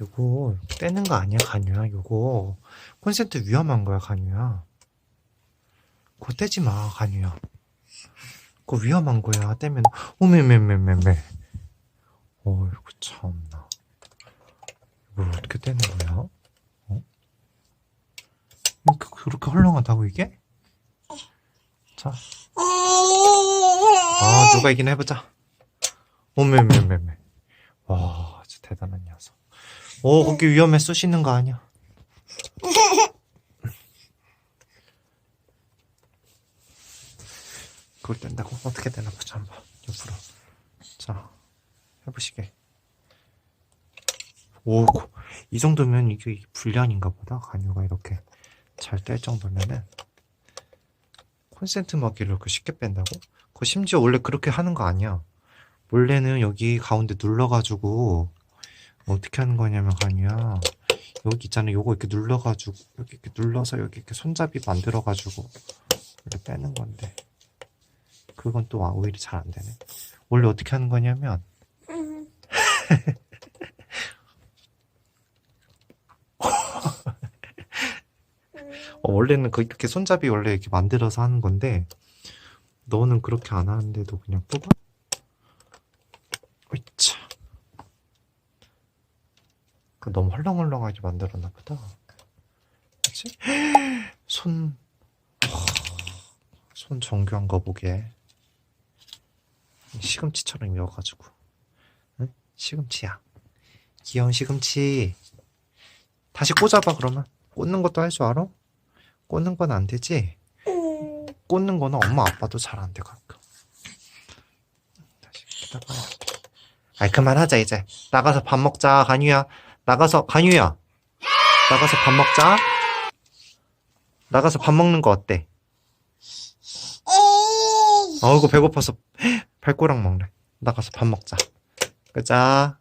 요거 떼는 거 아니야, 간유야. 요거 콘센트 위험한 거야, 간유야. 그거 떼지 마, 간유야. 그거 위험한 거야. 떼면 오메메메메메. 어이구 참나. 이걸 어떻게 떼는 거야? 어? 이렇게 그렇게 헐렁하다고 이게? 자, 아 누가 이기나 해보자. 오메메메메. 와, 진짜 대단한 녀석. 오, 거기 위험해. 쑤시는 거 아니야? 그걸 뗀다고? 어떻게 되나 보자 한번. 옆으로. 자 해보시게. 오 이 정도면 이게 불량인가 보다. 간유가 이렇게 잘 뗄 정도면은. 콘센트 먹이를 그렇게 쉽게 뺀다고? 그거 심지어 원래 그렇게 하는 거 아니야. 원래는 여기 가운데 눌러가지고 어떻게 하는 거냐면 간유야 여기 있잖아 요거 이렇게 눌러가지고 여기 이렇게 눌러서 여기 이렇게 손잡이 만들어가지고 이렇게 빼는 건데 그건 또 오히려 잘 안 되네. 원래 어떻게 하는 거냐면 어, 원래는 그 이렇게 손잡이 원래 이렇게 만들어서 하는 건데 너는 그렇게 안 하는데도 그냥 뽑아? 으차. 그 너무 헐렁헐렁하게 만들었나 보다. 그치? 손, 와, 손 정교한 거 보게. 시금치처럼 이어가지고. 응? 시금치야. 귀여운 시금치. 다시 꽂아봐, 그러면. 꽂는 것도 할 줄 알아? 꽂는 건 안 되지? 꽂는 거는 엄마 아빠도 잘 안 돼, 가끔. 다시 기다려야 아이, 그만하자, 이제. 나가서 밥 먹자, 간유야. 나가서, 간유야. 나가서 밥 먹자. 나가서 밥 먹는 거 어때? 어이구, 배고파서 발꼬락 먹네. 나가서 밥 먹자. 그자.